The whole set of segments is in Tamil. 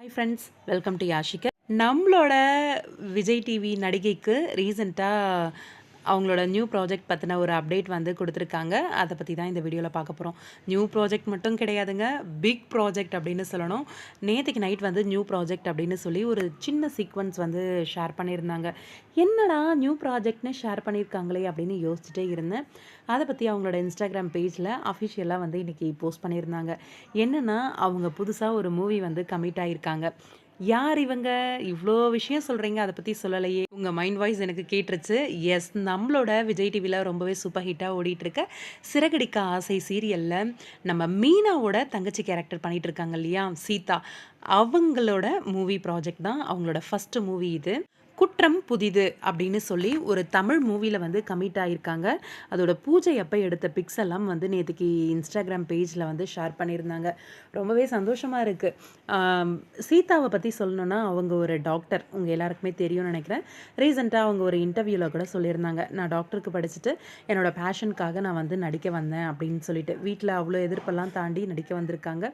Hi friends welcome to Yashika நம்மளோட விஜய் டிவி நடிகைக்கு ரீசெண்டாக அவங்களோட நியூ ப்ராஜெக்ட் பற்றின ஒரு அப்டேட் வந்து கொடுத்துருக்காங்க. அதை பற்றி தான் இந்த வீடியோவில் பார்க்க போகிறோம் நியூ ப்ராஜெக்ட் மட்டும் கிடையாதுங்க. பிக் ப்ராஜெக்ட் அப்படின்னு சொல்லணும். நேற்றுக்கு நைட் வந்து நியூ ப்ராஜெக்ட் அப்படின்னு சொல்லி ஒரு சின்ன சீக்வன்ஸ் வந்து ஷேர் பண்ணியிருந்தாங்க. என்னடா நியூ ப்ராஜெக்ட்னு ஷேர் பண்ணியிருக்காங்களே அப்படின்னு யோசிச்சுட்டே இருந்தேன். அதை பற்றி அவங்களோட இன்ஸ்டாகிராம் பேஜில் அஃபிஷியலாக வந்து இன்றைக்கி போஸ்ட் பண்ணியிருந்தாங்க. என்னென்னா அவங்க புதுசாக ஒரு மூவி வந்து கமிட் ஆகியிருக்காங்க யார் இவங்க? இவ்வளோ விஷயம் சொல்கிறீங்க அதை பற்றி சொல்லலையே. உங்கள் மைண்ட் வாய்ஸ் எனக்கு கேட்டுருச்சு. எஸ் நம்மளோட விஜய் டிவியில் ரொம்பவே சூப்பர் ஹிட்டாக ஓடிட்டுருக்க சிறகடிக்க ஆசை சீரியலில் நம்ம மீனாவோட தங்கச்சி கேரக்டர் பண்ணிகிட்டு இருக்காங்க இல்லையா? சீதா. அவங்களோட மூவி ப்ராஜெக்ட் தான் அவங்களோட ஃபஸ்ட்டு மூவி இது. குற்றம் புதிது அப்படின்னு சொல்லி ஒரு தமிழ் மூவியில் வந்து கமிட் ஆகியிருக்காங்க அதோட பூஜை அப்போ எடுத்த பிக்ஸ் எல்லாம் வந்து நேற்றுக்கு இன்ஸ்டாகிராம் பேஜில் வந்து ஷேர் பண்ணியிருந்தாங்க. ரொம்பவே சந்தோஷமாக இருக்குது சீதாவை பற்றி சொல்லணுன்னா அவங்க ஒரு டாக்டர் உங்கள் எல்லாருக்குமே தெரியும்னு நினைக்கிறேன். ரீசெண்டாக அவங்க ஒரு இன்டர்வியூவில் கூட சொல்லியிருந்தாங்க. நான் டாக்டருக்கு படிச்சுட்டு என்னோடய பேஷனுக்காக நான் வந்து நடிக்க வந்தேன் அப்படின்னு சொல்லிட்டு. வீட்டில் அவ்வளோ எதிர்ப்பெல்லாம் தாண்டி நடிக்க வந்திருக்காங்க.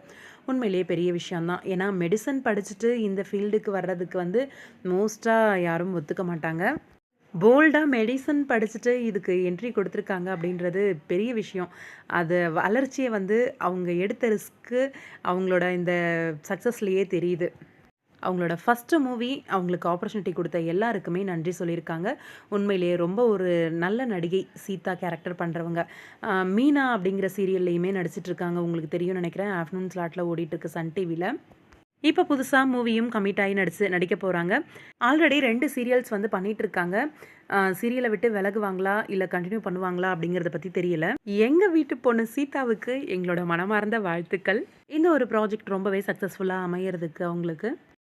உண்மையிலேயே பெரிய விஷயம்தான். ஏன்னா மெடிசன் படிச்சுட்டு இந்த ஃபீல்டுக்கு வர்றதுக்கு வந்து மோஸ்ட்டாக யாரும் ஒத்துக்க மாட்டாங்க. போல்டாக மெடிசன் படிச்சுட்டு இதுக்கு என்ட்ரி கொடுத்துருக்காங்க அப்படின்றது பெரிய விஷயம். அது வளர்ச்சியை வந்து அவங்க எடுத்த ரிஸ்க்கு அவங்களோட இந்த சக்ஸஸ்லேயே தெரியுது. அவங்களோட ஃபஸ்ட்டு மூவி அவங்களுக்கு ஆப்பர்ச்சுனிட்டி கொடுத்த எல்லாருக்குமே நன்றி சொல்லியிருக்காங்க. உண்மையிலேயே ரொம்ப ஒரு நல்ல நடிகை சீதா கேரக்டர் பண்ணுறவங்க மீனா அப்படிங்கிற சீரியல்லையுமே நடிச்சிட்ருக்காங்க உங்களுக்கு தெரியும்னு நினைக்கிறேன். ஆஃப்டர்நூன் ஸ்லாட்டில் ஓடிட்டுருக்கு சன் டிவியில் இப்போ புதுசாக மூவியும் கமிட் ஆகி நடிச்சு நடிக்க போகிறாங்க ஆல்ரெடி ரெண்டு சீரியல்ஸ் வந்து பண்ணிகிட்ருக்காங்க இருக்காங்க. சீரியலை விட்டு விலகுவாங்களா? இல்லை கண்டினியூ பண்ணுவாங்களா? அப்படிங்கிறத பற்றி தெரியல. எங்கள் வீட்டு பொண்ணு சீதாவுக்கு எங்களோட மனமார்ந்த வாழ்த்துக்கள். இந்த ஒரு ப்ராஜெக்ட் ரொம்பவே சக்ஸஸ்ஃபுல்லாக அமையிறதுக்கு அவங்களுக்கு.